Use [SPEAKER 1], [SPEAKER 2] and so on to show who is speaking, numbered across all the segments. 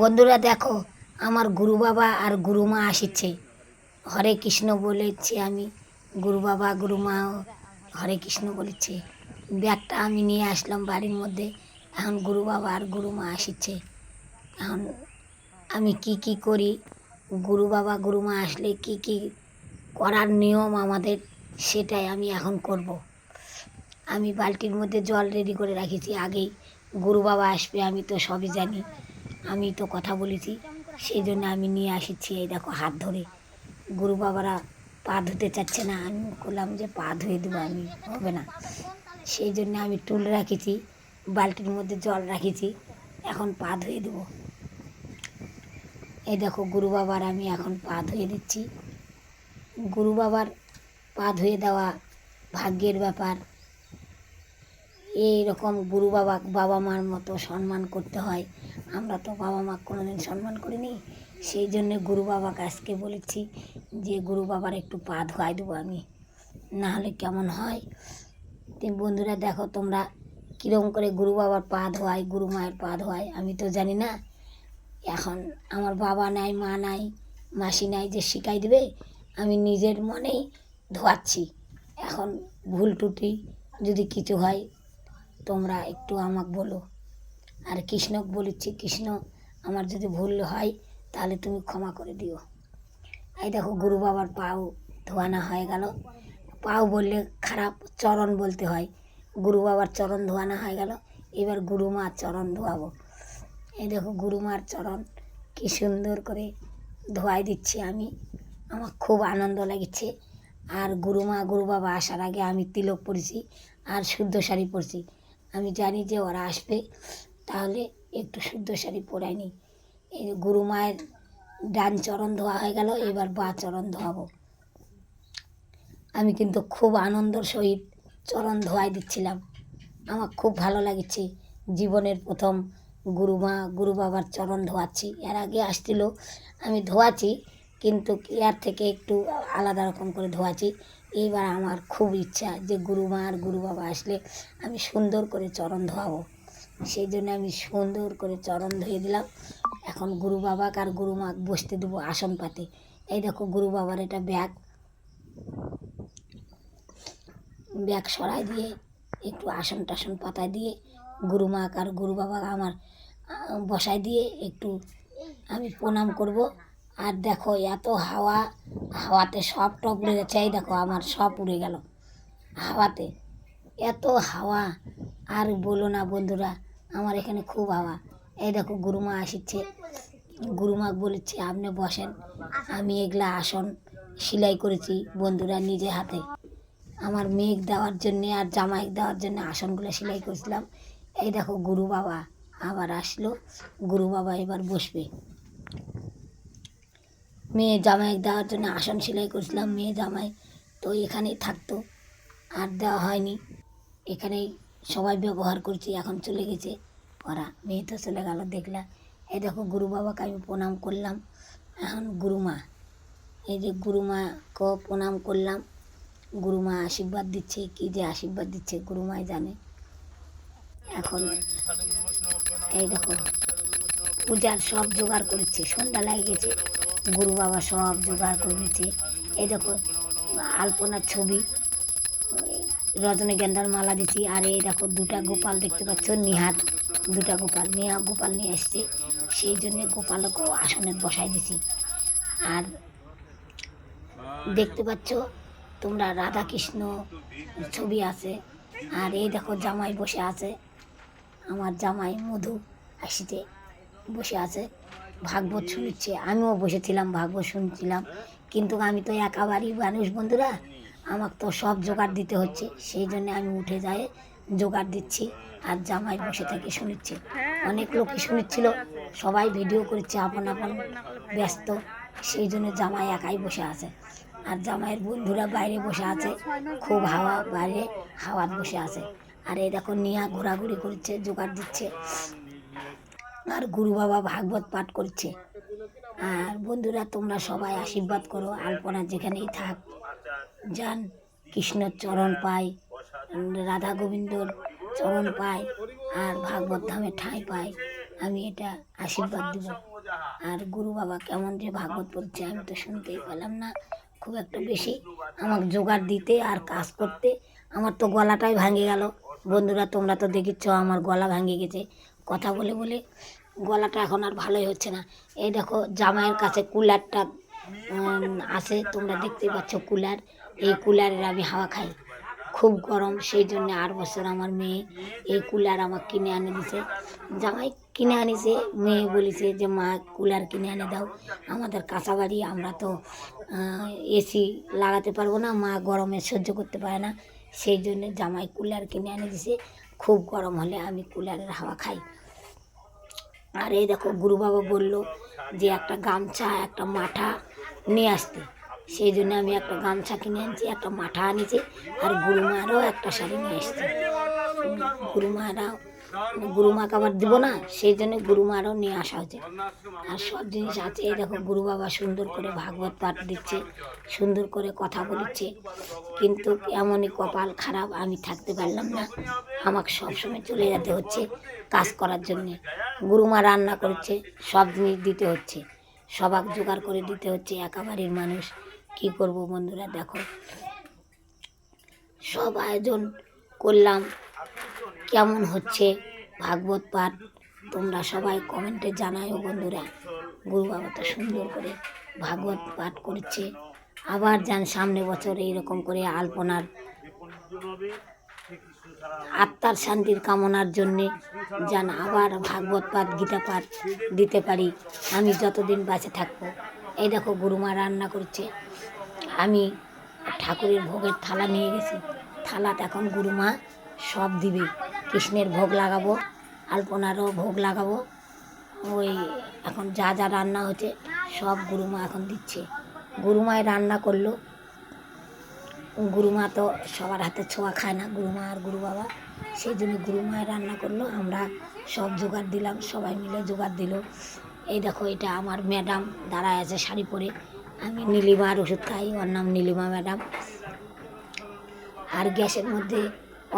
[SPEAKER 1] বন্ধুরা দেখো, আমার গুরু বাবা আর গুরুমা আসিচ্ছে হরে কৃষ্ণ বলেছি আমি গুরু বাবা গুরুমা, হরে কৃষ্ণ বলেছে। ব্যাগটা আমি নিয়ে আসলাম বাড়ির মধ্যে, এখন গুরু বাবা আর গুরুমা আসিচ্ছে এখন আমি কি কি করি? গুরু বাবা গুরুমা আসলে কি কি করার নিয়ম আমাদের, সেটাই আমি এখন করব। আমি বালতির মধ্যে জল রেডি করে রাখেছি, আগেই গুরু বাবা আসবে, আমি তো সবই জানি। আমি তো কথা বলেছি সেই জন্য আমি নিয়ে আসিছি, এই দেখো হাত ধরে। গুরু বাবারা পা ধুতে চাচ্ছে না, আমি বললাম যে পা ধুয়ে দেবো আমি, হবে না। সেই জন্য আমি টুল রাখেছি, বালতির মধ্যে জল রাখেছি, এখন পা ধুয়ে দেবো। এই দেখো গুরু বাবার, আমি এখন পা ধুয়ে দিচ্ছি। গুরু বাবার পা ধুয়ে দেওয়া ভাগ্যের ব্যাপার। এই রকম গুরু বাবা বাবা মার মতো সম্মান করতে হয়। আমরা তো বাবা মা কোনোদিন সম্মান করিনি, সেই জন্যে গুরু বাবাকে আজকে বলেছি যে গুরু বাবার একটু পা ধোয়াই দেবো আমি না হলে কেমন হয়? তো বন্ধুরা দেখো তোমরা কীরকম করে গুরু বাবার পা ধোয়াই, গুরু মায়ের পা ধোয়াই, আমি তো জানি না। এখন আমার বাবা নাই, মা নাই, মাসি নাই যে শিখাই দেবে, আমি নিজের মনেই ধোয়াচ্ছি। এখন ভুল টুটি যদি কিছু হয়, তোমরা একটু আমাকে বলো। আর কৃষ্ণকে বলেছি, কৃষ্ণ, আমার যদি ভুল হয়, তাহলে তুমি ক্ষমা করে দিও। এই দেখো, গুরু বাবার পাও ধোয়ানো হয়ে গেল। পাও বললে খারাপ, চরণ বলতে হয়। গুরু বাবার চরণ ধোয়ানো হয়ে গেল। এবার গুরু মার চরণ ধোয়াবো। এই দেখো, গুরু মার চরণ কি সুন্দর করে ধোয়াই দিচ্ছি আমি। আমার খুব আনন্দ লাগছে। আর গুরুমা গুরু বাবা আসার আগে আমি তিলক পরেছি আর শুদ্ধ শাড়ি পরছি। আমি জানি যে ওরা আসবে। তাহলে একটু শুদ্ধ শাড়ি পরাই নিই এই গুরু মায়ের ডান চরণ ধোয়া হয়ে গেল, এবার বা চরণ ধোয়াবো। আমি কিন্তু খুব আনন্দর সহিত চরণ ধোয়াই দিচ্ছিলাম। আমার খুব ভালো লাগছে। জীবনের প্রথম গুরু মা, গুরু বাবার চরণ ধোয়াচ্ছি। এর আগে আসছিল, আমি ধোয়াচ্ছি, কিন্তু এর থেকে একটু আলাদা রকম করে ধোয়াচ্ছি। এইবার আমার খুব ইচ্ছা যে গুরু মা আর গুরু বাবা আসলে আমি সুন্দর করে চরণ ধোয়াবো। সেই জন্য আমি সুন্দর করে চরণ ধুয়ে দিলাম। এখন গুরু বাবাকে আর গুরু মা বসতে দেবো আসন পাতে। এই দেখো গুরু বাবার এটা ব্যাগ। ব্যাগ সরাই দিয়ে একটু আসন টাসন পাতায় দিয়ে গুরু মা আর গুরু বাবা আমার বসাই দিয়ে একটু আমি প্রণাম করব। আর দেখো এত হাওয়া, হাওয়াতে সব টপ উড়ে গেছে। এই দেখো আমার সব উড়ে গেল হাওয়াতে। এত হাওয়া। আর বলো না বন্ধুরা আমার এখানে খুব হাওয়া। এই দেখো, গুরুমা আসিচ্ছে। গুরুমা বলেছে, আপনি বসেন। আমি এগুলা আসন সেলাই করেছি বন্ধুরা নিজে হাতে। আমার মেঘ দেওয়ার জন্যে আর জামাই দেওয়ার জন্য আসনগুলো সেলাই করেছিলাম। এই দেখো, গুরু বাবা আবার আসলো। গুরু বাবা এবার বসবে। মেয়ে জামাই দেওয়ার জন্য আসন সেলাই করেছিলাম। মেয়ে জামাই তো এখানেই থাকতো। আর দেওয়া হয়নি। এখানেই সবাই ব্যবহার করছি, এখন চলে গেছে। ওরা মেয়ে তো চলে গেল দেখলাম এই দেখো গুরু বাবাকে আমি প্রণাম করলাম। এখন গুরুমা, এই যে গুরুমাকে প্রণাম করলাম। গুরুমা আশীর্বাদ দিচ্ছে, কি যে আশীর্বাদ দিচ্ছে গুরুমাই জানে। এখন এই দেখো, পূজার সব জোগাড় করেছে সন্ধ্যা লাগে গেছে, গুরু বাবা সব জোগাড় করেছে এই দেখো, আলপনার ছবি। রজনীগন্ধার মালা দিচ্ছি আর এই দেখো দুটা গোপাল দেখতে পাচ্ছ, নিহাত দুটা গোপাল। নিহা গোপাল নিয়ে আসছে সেই জন্যে গোপালকেও আসনে বসাই দিছি। আর দেখতে পাচ্ছ, তোমরা রাধা কৃষ্ণ ছবি আছে। আর এই দেখো জামাই বসে আছে। আমার জামাই মধু আসিতে বসে আছে। ভাগবত শুনছে। আমিও বসেছিলাম, ভাগবত শুনছিলাম। কিন্তু আমি তো একাবারই মানুষ, বন্ধুরা। আমাকে তো সব জোগাড় দিতে হচ্ছে, সেই জন্য আমি উঠে যাই, জোগাড় দিচ্ছি আর জামাই বসে থেকে শুনিচ্ছে। অনেক লোকই শুনিচ্ছিল, সবাই ভিডিও করছে, আপন আপন ব্যস্ত, সেই জন্য জামাই একাই বসে আছে। আর জামাইয়ের বন্ধুরা বাইরে বসে আছে, খুব হাওয়া, বাইরে হাওয়াত বসে আছে। আর এই দেখো নিয়া ঘোরাঘুরি করছে, জোগাড় দিচ্ছে। আর গুরু বাবা ভাগবত পাঠ করছে। আর বন্ধুরা তোমরা সবাই আশীর্বাদ করো, আলপনা যেখানেই থাক। যান, কৃষ্ণর চরণ পাই রাধা গোবিন্দর চরণ পাই আর ভাগবত ধামে ঠাঁই পাই আমি এটা আশীর্বাদ দিব। আর গুরু বাবা কেমন যে ভাগবত পড়ছে, আমি তো শুনতেই পেলাম না। খুব একটা বেশি আমাকে জোগাড় দিতে আর কাজ করতে। আমার তো গলাটাই ভাঙে গেল। বন্ধুরা, তোমরা তো দেখিচ্ছ আমার গলা ভাঙে গেছে। কথা বলে বলে গলাটা এখন আর ভালোই হচ্ছে না। এই দেখো, জামাইয়ের কাছে কুলারটা আছে। তোমরা দেখতেই পাচ্ছ কুলার। এই কুলারের আমি হাওয়া খাই। খুব গরম, সেই জন্য আট বছর আমার মেয়ে এই কুলার আমার কিনে আনে দিছে। জামাই কিনে আনিছে, মেয়ে বলেছে যে, মা, কুলার কিনে এনে দাও। আমাদের কাঁচা বাড়ি আমরা তো এসি লাগাতে পারব না, মা গরমে সহ্য করতে পারে না। সেই জন্য জামাই কুলার কিনে এনে দিছে। খুব গরম হলে আমি কুলারের হাওয়া খাই। আর এই দেখো গুরু বাবা বলল যে, একটা গামছা, একটা মাঠা নিয়ে আসতে। সেই জন্য আমি একটা গামছা কিনে আনছি একটা মাঠা আনিছি, আর গুরুমারও একটা শাড়ি নিয়ে এসছি। গুরুমারাও গুরুমাকে আবার দিব না, সেই জন্য গুরুমারও নিয়ে আসা হয়েছে। আর সব জিনিস আছে দেখো গুরু বাবা সুন্দর করে ভাগবত পাঠ দিচ্ছে, সুন্দর করে কথা বলছে কিন্তু এমনই কপাল খারাপ, আমি থাকতে পারলাম না। আমাকে সবসময় চলে যেতে হচ্ছে কাজ করার জন্যে। গুরুমা রান্না করছে, সব জিনিস দিতে হচ্ছে, সবাক জোগাড় করে দিতে হচ্ছে একা বাড়ির মানুষ। কি করব বন্ধুরা, দেখো। সব আয়োজন করলাম। কেমন হচ্ছে ভাগবত পাঠ তোমরা সবাই কমেন্টে জানায়ও বন্ধুরা। গুরু বাবা তো সুন্দর করে ভাগবত পাঠ করছে। আবার যান সামনে বছর এইরকম করে আলপনার আত্মার শান্তির কামনার জন্যে যেন আবার ভাগবত পাঠ, গীতা পাঠ দিতে পারি। আমি যতদিন বাঁচে থাকব। এই দেখো, গুরুমা রান্না করছে। আমি ঠাকুরের ভোগের থালা নিয়ে গেছি। থালাটা এখন গুরুমা সব দিবে। কৃষ্ণের ভোগ লাগাবো, আলপনারও ভোগ লাগাবো। ওই এখন যা যা রান্না হচ্ছে সব গুরুমা এখন দিচ্ছে। গুরুমায় রান্না করল। গুরুমা তো সবার হাতে ছোঁয়া খায় না, গুরুমা আর গুরু বাবা সেই জন্য গুরুমায় রান্না করল, আমরা সব জোগাড় দিলাম, সবাই মিলে জোগাড় দিল। এই দেখো, এটা আমার ম্যাডাম দাঁড়ায় আছে শাড়ি পরে। আমি নীলিমার ওষুধ খাই, ওর নাম নীলিমা ম্যাডাম। আর গ্যাসের মধ্যে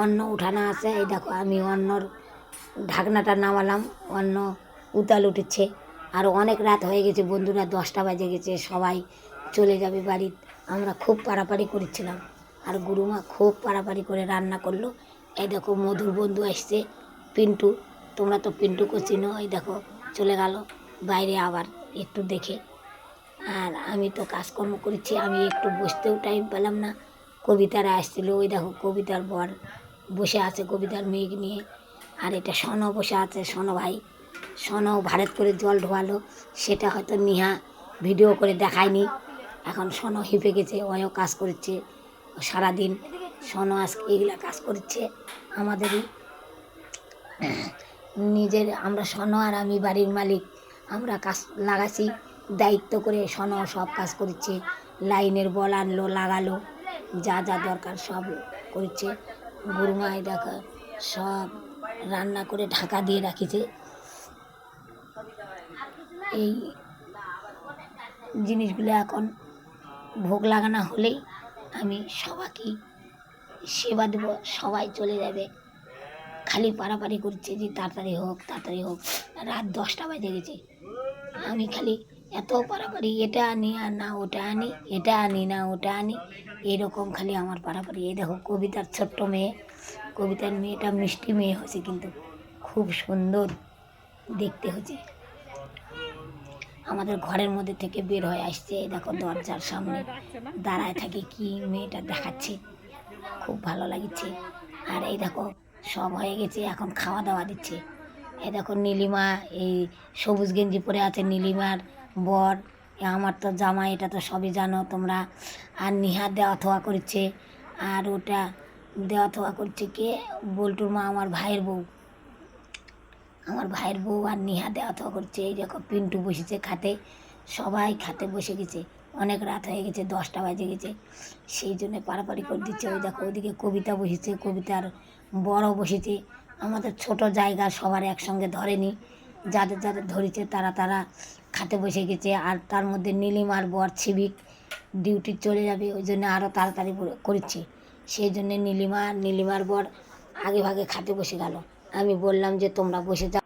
[SPEAKER 1] অন্ন উঠানো আছে, এই দেখো আমি অন্নর ঢাকনাটা নামালাম, অন্ন উতাল উঠেছে। আর অনেক রাত হয়ে গেছে বন্ধুরা, দশটা বাজে গেছে, সবাই চলে যাবে বাড়ি আমরা খুব পাড়াপাড়ি করেছিলাম। আর গুরুমা খুব পাড়াপাড়ি করে রান্না করল। এই দেখো মধুর বন্ধু আসছে, পিন্টু। তোমরা তো পিন্টুকে চিনো, এই দেখো চলে গেল। বাইরে আবার একটু দেখে। আর আমি তো কাজকর্ম করেছি, আমি একটু বসতেও টাইম পেলাম না। কবিতারা আসছিল, ওই দেখো কবিতার বর বসে আছে কবিতার মেঘ নিয়ে। আর এটা সন বসে আছে সন ভাই। সন ভারত করে জল ঢোয়ালো, সেটা হয়তো নিহা ভিডিও করে দেখায়নি। এখন সন হিপে গেছে ওয়ও কাজ করছে, সারাদিন সন আজকে এগুলা কাজ করছে আমাদেরই। নিজের, আমরা সন আর আমি বাড়ির মালিক, আমরা কাজ লাগাছি। দায়িত্ব করে সন সব কাজ করছে, লাইনের বল আনলো, লাগালো, যা যা দরকার সব করছে। গুরুমাই দেখা, সব রান্না করে ঢাকা দিয়ে রাখিছে। এই জিনিসগুলো এখন ভোগ লাগানো হলেই আমি সবাইকে সেবা দেবো, সবাই চলে যাবে। খালি পারাপারি করছে যে তাড়াতাড়ি হোক তাড়াতাড়ি হোক। রাত দশটা বাজে গেছে। আমি খালি এত পারাপারি এটা আনি আর না ওটা আনি, এটা আনি না ওটা আনি, এরকম খালি আমার পারাপারি এই দেখো, কবিতার ছোট্ট মেয়ে, কবিতার মেয়েটা মিষ্টি মেয়ে হয়েছে কিন্তু খুব সুন্দর দেখতে হচ্ছে আমাদের ঘরের মধ্যে থেকে বের হয়ে আসছে দেখো দরজার সামনে দাঁড়ায় থাকে কি মেয়েটা দেখাচ্ছে, খুব ভালো লাগছে। আর এই দেখো, সব হয়ে গেছে, এখন খাওয়া দাওয়া দিচ্ছে। এই দেখো নীলিমা, এই সবুজ গেঞ্জি পরে আছে নীলিমার বর আমার তো জামা এটা তো সবই জানো তোমরা। আর নিহার দেওয়া থোয়া করছে। আর ওটা দেওয়া থোয়া করছে কে? বল্টুর মা, আমার ভাইয়ের বউ। আমার ভাইয়ের বউ আর নিহা দেওয়া থোয়া করছে। এই দেখো, পিন্টু বসেছে খাতে সবাই খাতে বসে গেছে। অনেক রাত হয়ে গেছে, দশটা বাজে গেছে। সেই জন্য পারাপারি করে দিচ্ছে। ওই দেখো ওইদিকে কবিতা বসেছে। কবিতার বড় বসেছে। আমাদের ছোট জায়গা সবার একসঙ্গে ধরেনি। যাদের যাদের ধরেছে, তারা তারা খাতে বসে গেছে। আর তার মধ্যে নীলিমার বর ছিবিক ডিউটি চলে যাবে, ওই জন্য আরও তাড়াতাড়ি করেছি। সেই জন্যে নীলিমা, নীলিমার বর আগে ভাগে খাতে বসে গেল। আমি বললাম যে, তোমরা বসে যাও।